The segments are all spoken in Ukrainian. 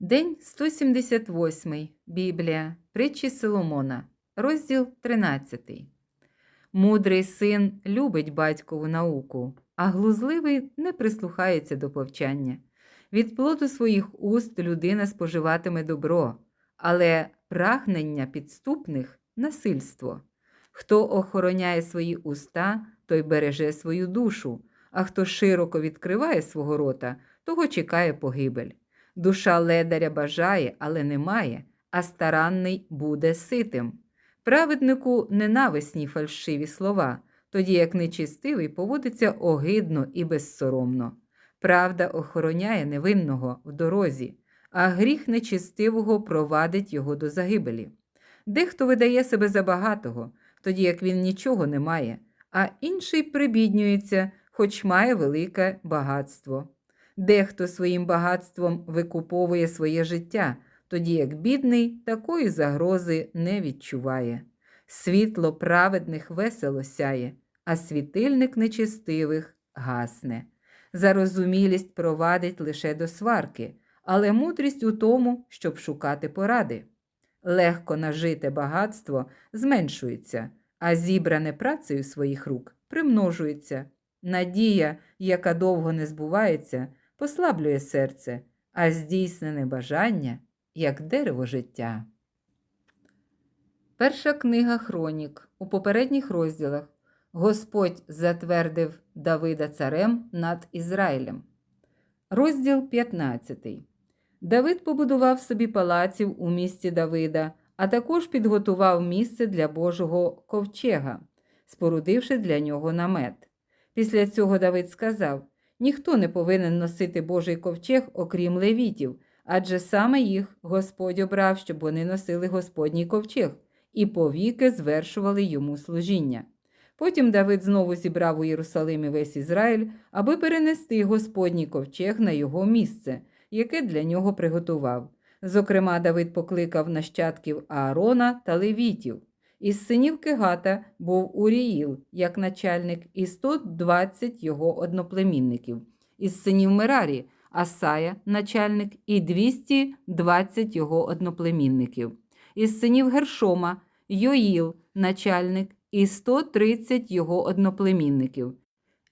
День 178. Біблія. Притчі Соломона. Розділ 13. Мудрий син любить батькову науку, а глузливий не прислухається до повчання. Від плоду своїх уст людина споживатиме добро, але прагнення підступних насильство. Хто охороняє свої уста, той береже свою душу, а хто широко відкриває свого рота, того чекає погибель. Душа ледаря бажає, але не має, а старанний буде ситим. Праведнику ненависні фальшиві слова, тоді як нечистивий поводиться огидно і безсоромно. Правда охороняє невинного в дорозі, а гріх нечистивого провадить його до загибелі. Дехто видає себе за багатого, тоді як він нічого не має, а інший прибіднюється, хоч має велике багатство. Дехто своїм багатством викуповує своє життя, тоді як бідний такої загрози не відчуває. Світло праведних весело сяє, а світильник нечистивих гасне. Зарозумілість провадить лише до сварки, але мудрість у тому, щоб шукати поради. Легко нажите багатство зменшується, а зібране працею своїх рук примножується. Надія, яка довго не збувається, послаблює серце, а здійснене бажання як дерево життя. Перша книга Хронік у попередніх розділах Господь затвердив Давида царем над Ізраїлем. Розділ 15. Давид побудував собі палаців у місті Давида, а також підготував місце для Божого ковчега, спорудивши для нього намет. Після цього Давид сказав: Ніхто не повинен носити Божий ковчег, окрім левітів, адже саме їх Господь обрав, щоб вони носили Господній ковчег і повіки звершували йому служіння. Потім Давид знову зібрав у Єрусалимі весь Ізраїль, аби перенести Господній ковчег на його місце, яке для нього приготував. Зокрема, Давид покликав нащадків Аарона та левітів. Із синів Кегата був Уріїл як начальник і 120 його одноплемінників. Із синів Мерарі Асая начальник і 220 його одноплемінників. Із синів Гершома Йоїл начальник і 130 його одноплемінників.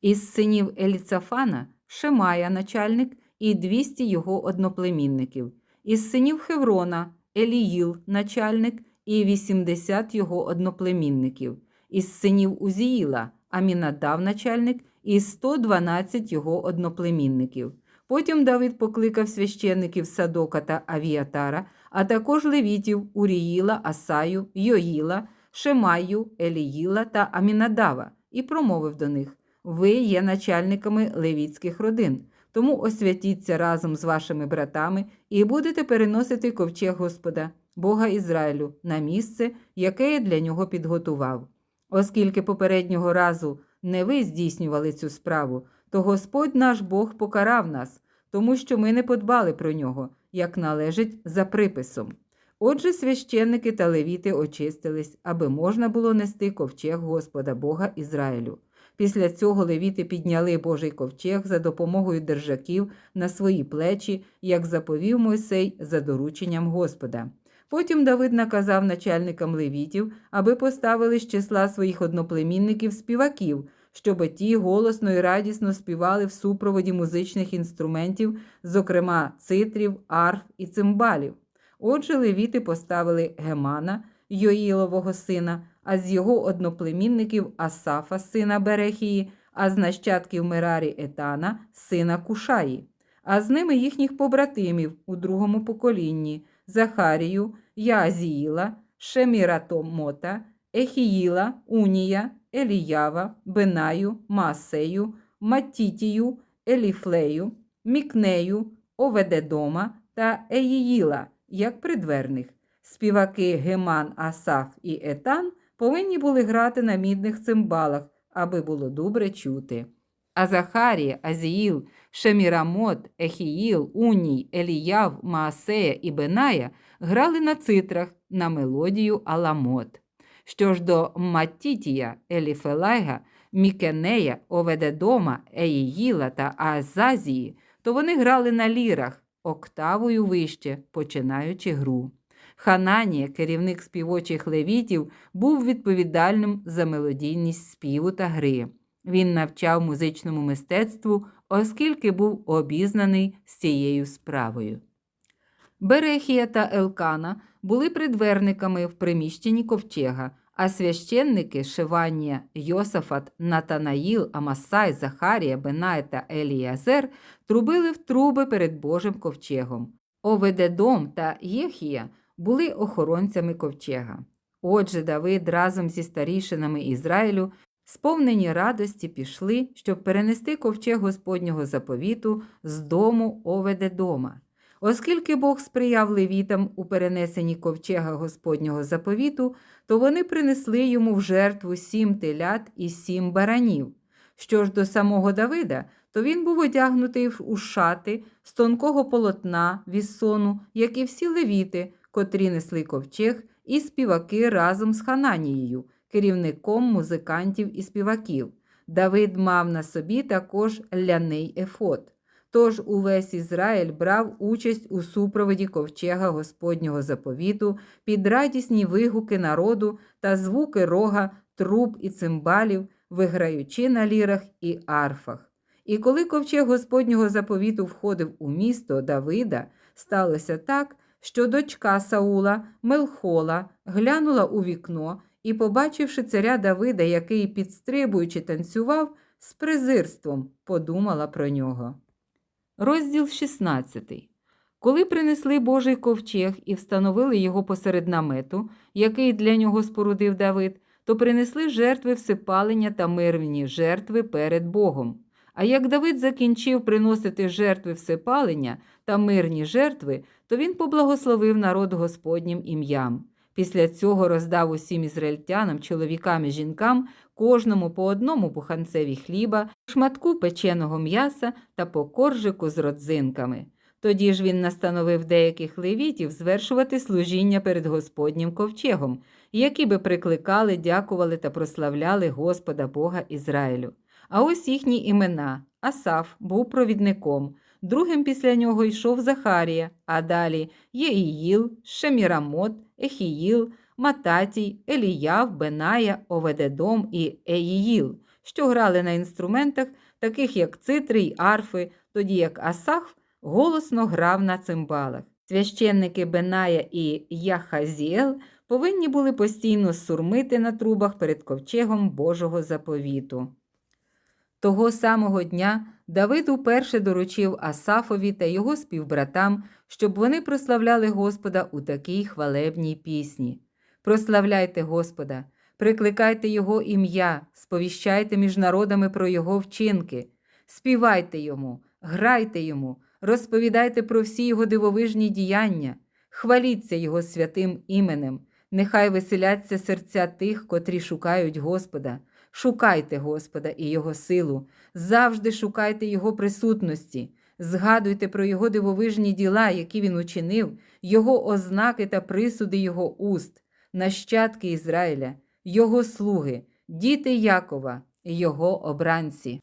Із синів Еліцафана Шемая начальник і 200 його одноплемінників. Із синів Хеврона Еліїл начальник і 80 його одноплемінників, із синів Узіїла, Амінадав начальник і 112 його одноплемінників. Потім Давид покликав священників Садока та Авіатара, а також левітів Уріїла, Асаю, Йоїла, Шемаю, Еліїла та Амінадава, і промовив до них: Ви є начальниками левітських родин. Тому освятіться разом з вашими братами і будете переносити ковчег Господа, Бога Ізраїлю, на місце, яке я для нього підготував. Оскільки попереднього разу не ви здійснювали цю справу, то Господь наш Бог покарав нас, тому що ми не подбали про нього, як належить за приписом. Отже, священники та левіти очистились, аби можна було нести ковчег Господа Бога Ізраїлю. Після цього левіти підняли Божий ковчег за допомогою держаків на свої плечі, як заповів Мойсей за дорученням Господа. Потім Давид наказав начальникам левітів, аби поставили з числа своїх одноплемінників співаків, щоб ті голосно і радісно співали в супроводі музичних інструментів, зокрема цитрів, арф і цимбалів. Отже, левіти поставили Гемана, Йоїлового сина, а з його одноплемінників Асафа, сина Берехії, а з нащадків Мерарі Етана, сина Кушаї, а з ними їхніх побратимів у другому поколінні Захарію, Яазіїла, Шеміратомота, Ехіїла, Унія, Еліява, Бенаю, Масею, Матітію, Еліфлею, Мікнею, Оведедома та Еїїла, як придверних. Співаки Геман, Асаф і Етан повинні були грати на мідних цимбалах, аби було добре чути. А Захарія, Азіїл, Шемірамот, Ехіїл, Уній, Еліяв, Маасея і Беная грали на цитрах на мелодію Аламот. Що ж до Маттітія, Еліфелайга, Мікенея, Оведедома, Еїїла та Аазазії, то вони грали на лірах, октавою вище, починаючи гру. Хананія, керівник співочих левітів, був відповідальним за мелодійність співу та гри. Він навчав музичному мистецтву, оскільки був обізнаний з цією справою. Берехія та Елкана були придверниками в приміщенні ковчега, а священники Шиванія, Йосафат, Натанаїл, Амасай, Захарія, Бенай та Еліазер трубили в труби перед Божим ковчегом. Оведедом та Єхія були охоронцями ковчега. Отже, Давид разом зі старішинами Ізраїлю сповнені радості пішли, щоб перенести ковчег Господнього заповіту з дому Оведедома. Оскільки Бог сприяв левітам у перенесенні ковчега Господнього заповіту, то вони принесли йому в жертву сім телят і сім баранів. Що ж до самого Давида, то він був одягнутий у шати з тонкого полотна віссону, як і всі левіти, котрі несли ковчег, і співаки разом з Хананією, керівником музикантів і співаків. Давид мав на собі також ляний ефот. Тож увесь Ізраїль брав участь у супроводі ковчега Господнього заповіту під радісні вигуки народу та звуки рога, труб і цимбалів, виграючи на лірах і арфах. І коли ковчег Господнього заповіту входив у місто Давида, сталося так, що дочка Саула, Мелхола, глянула у вікно і, побачивши царя Давида, який, підстрибуючи, танцював, з презирством подумала про нього. Розділ 16. Коли принесли Божий ковчег і встановили його посеред намету, який для нього спорудив Давид, то принесли жертви всипалення та мирні жертви перед Богом. А як Давид закінчив приносити жертви всипалення та мирні жертви, то він поблагословив народ Господнім ім'ям. Після цього роздав усім ізраїльтянам, чоловікам і жінкам, кожному по одному буханцеві хліба, шматку печеного м'яса та по коржику з родзинками. Тоді ж він настановив деяких левітів звершувати служіння перед Господнім ковчегом, які би прикликали, дякували та прославляли Господа Бога Ізраїлю. А ось їхні імена Асаф був провідником, другим після нього йшов Захарія, а далі Єїїл, Шемірамот, Ехіїл, Мататій, Еліяв, Беная, Оведедом і Еїїл, що грали на інструментах, таких як цитри й арфи, тоді як Асаф голосно грав на цимбалах. Священники Беная і Яхазіел повинні були постійно сурмити на трубах перед ковчегом Божого заповіту. Того самого дня Давид уперше доручив Асафові та його співбратам, щоб вони прославляли Господа у такій хвалебній пісні. Прославляйте Господа, прикликайте Його ім'я, сповіщайте між народами про Його вчинки, співайте йому, грайте йому, розповідайте про всі його дивовижні діяння, хваліться Його святим іменем, нехай веселяться серця тих, котрі шукають Господа. Шукайте Господа і Його силу, завжди шукайте Його присутності, згадуйте про Його дивовижні діла, які Він учинив, Його ознаки та присуди Його уст, нащадки Ізраїля, Його слуги, діти Якова, Його обранці.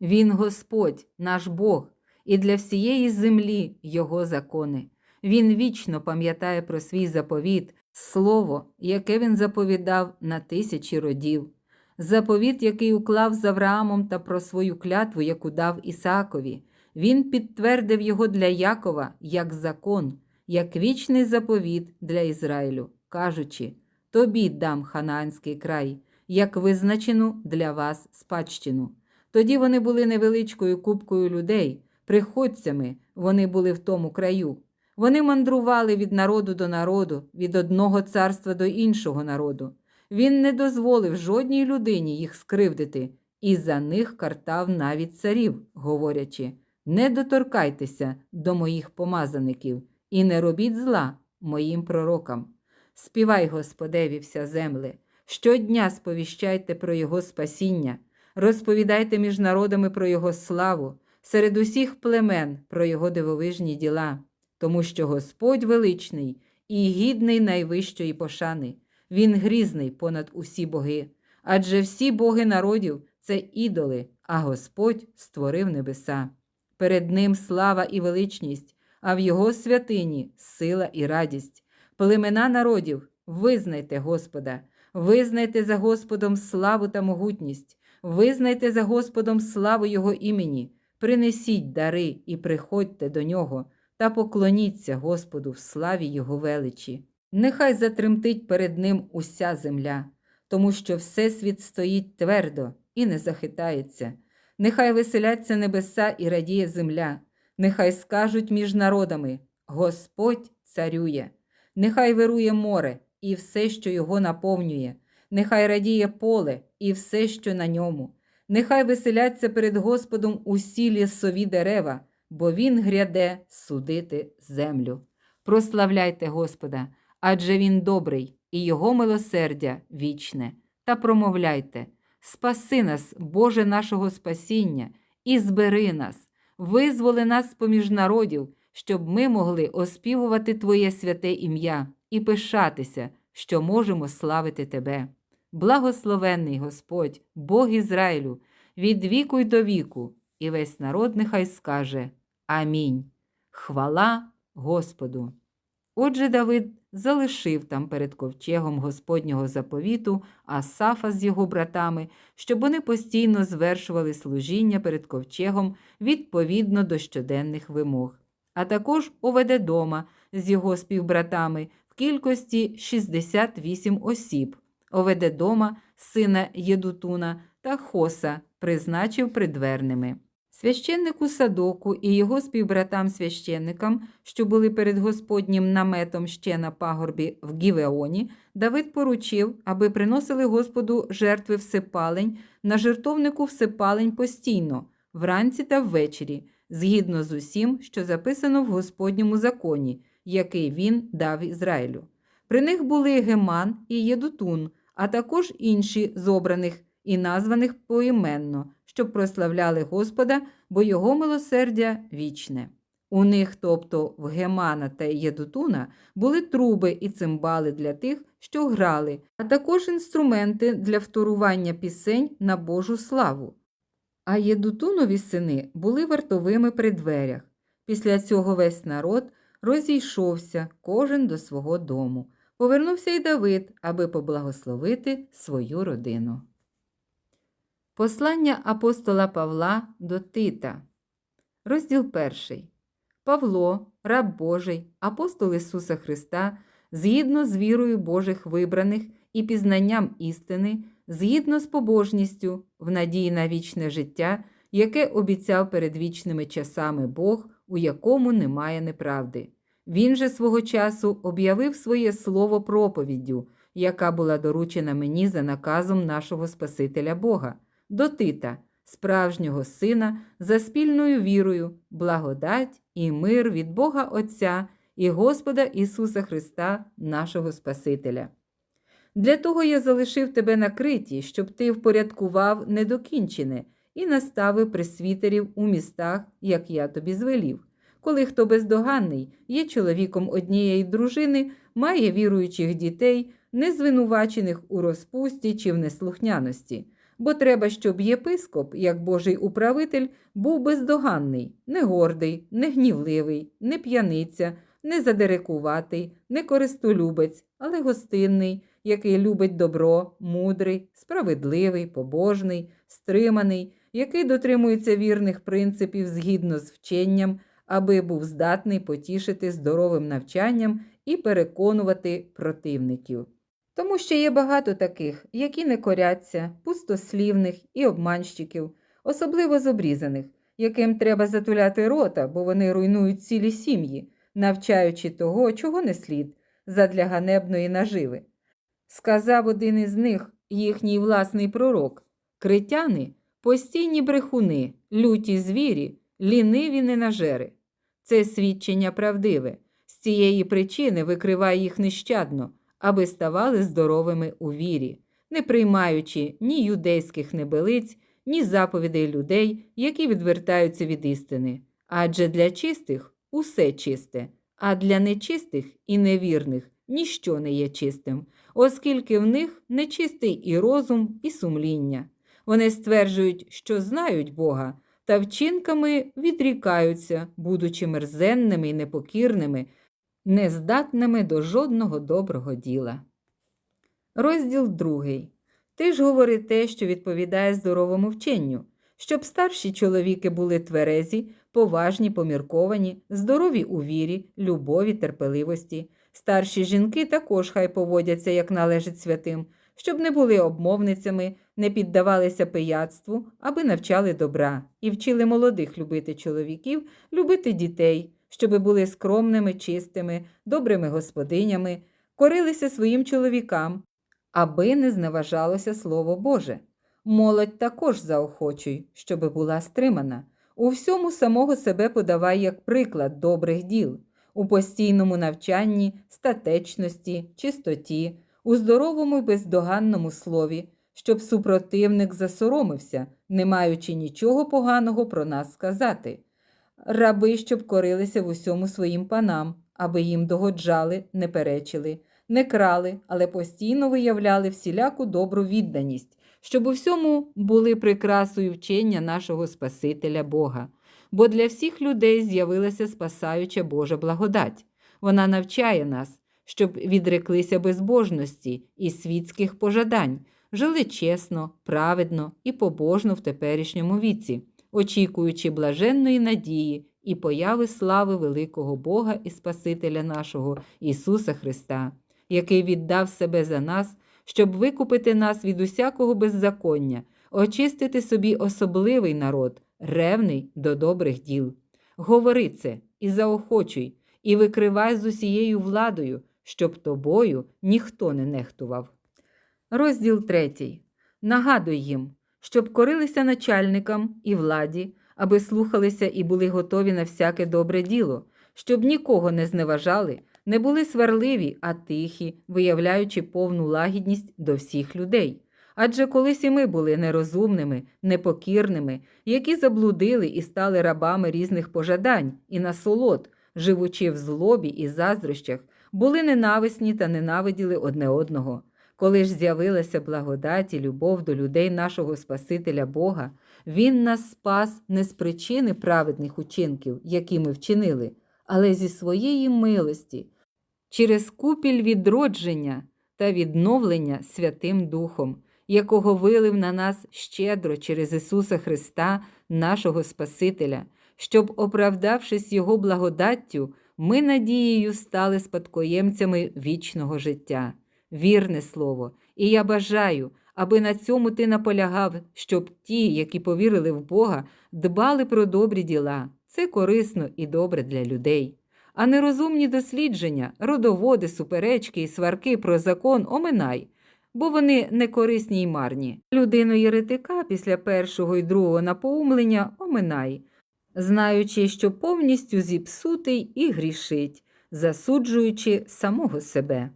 Він Господь, наш Бог, і для всієї землі Його закони. Він вічно пам'ятає про свій заповіт, слово, яке він заповідав на тисячі родів заповіт, який уклав з Авраамом та про свою клятву, яку дав Ісаакові. Він підтвердив його для Якова як закон, як вічний заповіт для Ізраїлю, кажучи: Тобі дам ханаанський край, як визначену для вас спадщину. Тоді вони були невеличкою купкою людей, приходцями вони були в тому краю. Вони мандрували від народу до народу, від одного царства до іншого народу. Він не дозволив жодній людині їх скривдити, і за них картав навіть царів, говорячи не доторкайтеся до моїх помазаників і не робіть зла моїм пророкам. Співай, Господеві, вся земле, щодня сповіщайте про Його спасіння, розповідайте між народами про Його славу, серед усіх племен про Його дивовижні діла, тому що Господь величний і гідний найвищої пошани. Він грізний понад усі боги, адже всі боги народів це ідоли, а Господь створив небеса. Перед ним слава і величність, а в його святині сила і радість. Племена народів, визнайте Господа, визнайте за Господом славу та могутність, визнайте за Господом славу Його імені, принесіть дари і приходьте до нього та поклоніться Господу в славі Його величі. Нехай затремтить перед ним уся земля, тому що Всесвіт стоїть твердо і не захитається. Нехай веселяться небеса і радіє земля, нехай скажуть між народами Господь царює, нехай вирує море і все, що його наповнює, нехай радіє поле і все, що на ньому, нехай веселяться перед Господом усі лісові дерева, бо Він гряде судити землю. Прославляйте Господа, адже Він добрий, і Його милосердя вічне, та промовляйте. Спаси нас, Боже нашого спасіння, і збери нас, визволи нас поміж народів, щоб ми могли оспівувати Твоє святе ім'я і пишатися, що можемо славити Тебе. Благословенний Господь, Бог Ізраїлю, від віку й до віку, і весь народ нехай скаже Амінь. Хвала Господу. Отже, Давид залишив там перед ковчегом Господнього заповіту Асафа з його братами, щоб вони постійно звершували служіння перед ковчегом відповідно до щоденних вимог, а також Оведедома з його співбратами в кількості 68 осіб, Оведедома, сина Єдутуна та Хоса призначив придверними. Священнику Садоку і його співбратам-священникам, що були перед Господнім наметом ще на пагорбі в Гівеоні, Давид поручив, аби приносили Господу жертви всепалень на жертовнику всепалень постійно, вранці та ввечері, згідно з усім, що записано в Господньому законі, який він дав Ізраїлю. При них були Геман і Єдутун, а також інші з обраних і названих поіменно, щоб прославляли Господа, бо його милосердя вічне. У них, тобто в Гемана та Єдутуна, були труби і цимбали для тих, що грали, а також інструменти для вторування пісень на Божу славу. А Єдутунові сини були вартовими при дверях. Після цього весь народ розійшовся кожен до свого дому. Повернувся й Давид, аби поблагословити свою родину. Послання апостола Павла до Тита. Розділ перший. Павло, раб Божий, апостол Ісуса Христа, згідно з вірою Божих вибраних і пізнанням істини, згідно з побожністю, в надії на вічне життя, яке обіцяв перед вічними часами Бог, у якому немає неправди. Він же свого часу об'явив своє слово проповіддю, яка була доручена мені за наказом нашого Спасителя Бога до Тита, справжнього сина, за спільною вірою, благодать і мир від Бога Отця і Господа Ісуса Христа, нашого Спасителя. Для того я залишив тебе на криті, щоб ти впорядкував недокінчене і наставив пресвітерів у містах, як я тобі звелів. Коли хто бездоганний, є чоловіком однієї дружини, має віруючих дітей, не звинувачених у розпусті чи в неслухняності бо треба, щоб єпископ, як Божий управитель, був бездоганний, не гордий, не гнівливий, не п'яниця, не задерекуватий, не користолюбець, але гостинний, який любить добро, мудрий, справедливий, побожний, стриманий, який дотримується вірних принципів згідно з вченням, аби був здатний потішити здоровим навчанням і переконувати противників. Тому що є багато таких, які не коряться, пустослівних і обманщиків, особливо з яким треба затуляти рота, бо вони руйнують цілі сім'ї, навчаючи того, чого не слід, задля ганебної наживи. Сказав один із них, їхній власний пророк критяни постійні брехуни, люті звірі, ліниві ненажери. Це свідчення правдиве. З цієї причини викриває їх нещадно аби ставали здоровими у вірі, не приймаючи ні юдейських небелиць, ні заповідей людей, які відвертаються від істини. Адже для чистих усе чисте, а для нечистих і невірних ніщо не є чистим, оскільки в них нечистий і розум, і сумління. Вони стверджують, що знають Бога, та вчинками відрікаються, будучи мерзенними і непокірними, нездатними до жодного доброго діла. Розділ другий. Ти ж говори те, що відповідає здоровому вченню, щоб старші чоловіки були тверезі, поважні, помірковані, здорові у вірі, любові, терпеливості. Старші жінки також хай поводяться, як належить святим, щоб не були обмовницями, не піддавалися пияцтву, аби навчали добра і вчили молодих любити чоловіків, любити дітей, щоби були скромними, чистими, добрими господинями, корилися своїм чоловікам, аби не зневажалося Слово Боже. Молодь також заохочуй, щоби була стримана. У всьому самого себе подавай як приклад добрих діл, у постійному навчанні, статечності, чистоті, у здоровому й бездоганному слові, щоб супротивник засоромився, не маючи нічого поганого про нас сказати. Раби, щоб корилися в усьому своїм панам, аби їм догоджали, не перечили, не крали, але постійно виявляли всіляку добру відданість, щоб у всьому були прикрасою вчення нашого Спасителя Бога. Бо для всіх людей з'явилася спасаюча Божа благодать. Вона навчає нас, щоб відреклися безбожності і світських пожадань, жили чесно, праведно і побожно в теперішньому віці, очікуючи блаженної надії і появи слави великого Бога і Спасителя нашого Ісуса Христа, який віддав себе за нас, щоб викупити нас від усякого беззаконня, очистити собі особливий народ, ревний до добрих діл. Говори це і заохочуй, і викривай з усією владою, щоб тобою ніхто не нехтував. Розділ третій. Нагадуй їм, щоб корилися начальникам і владі, аби слухалися і були готові на всяке добре діло, щоб нікого не зневажали, не були сварливі, а тихі, виявляючи повну лагідність до всіх людей. Адже колись і ми були нерозумними, непокірними, які заблудили і стали рабами різних пожадань і насолод, живучи в злобі і заздрощах, були ненависні та ненавиділи одне одного. Коли ж з'явилася благодать і любов до людей нашого Спасителя Бога, Він нас спас не з причини праведних учинків, які ми вчинили, але зі своєї милості, через купіль відродження та відновлення Святим Духом, якого вилив на нас щедро через Ісуса Христа, нашого Спасителя, щоб, оправдавшись Його благодаттю, ми надією стали спадкоємцями вічного життя. Вірне слово, і я бажаю, аби на цьому ти наполягав, щоб ті, які повірили в Бога, дбали про добрі діла. Це корисно і добре для людей. А нерозумні дослідження, родоводи, суперечки і сварки про закон оминай, бо вони не корисні й марні. Людину єретика після першого і другого напоумлення оминай, знаючи, що повністю зіпсутий і грішить, засуджуючи самого себе.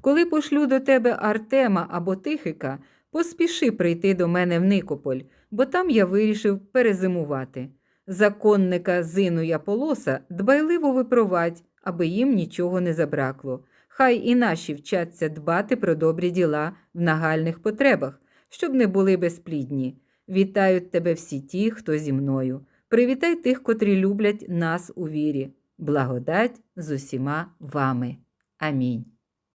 Коли пошлю до тебе Артема або Тихика, поспіши прийти до мене в Никополь, бо там я вирішив перезимувати. Законника Зину і Аполоса дбайливо випровадь, аби їм нічого не забракло. Хай і наші вчаться дбати про добрі діла в нагальних потребах, щоб не були безплідні. Вітають тебе всі ті, хто зі мною. Привітай тих, котрі люблять нас у вірі. Благодать з усіма вами. Амінь.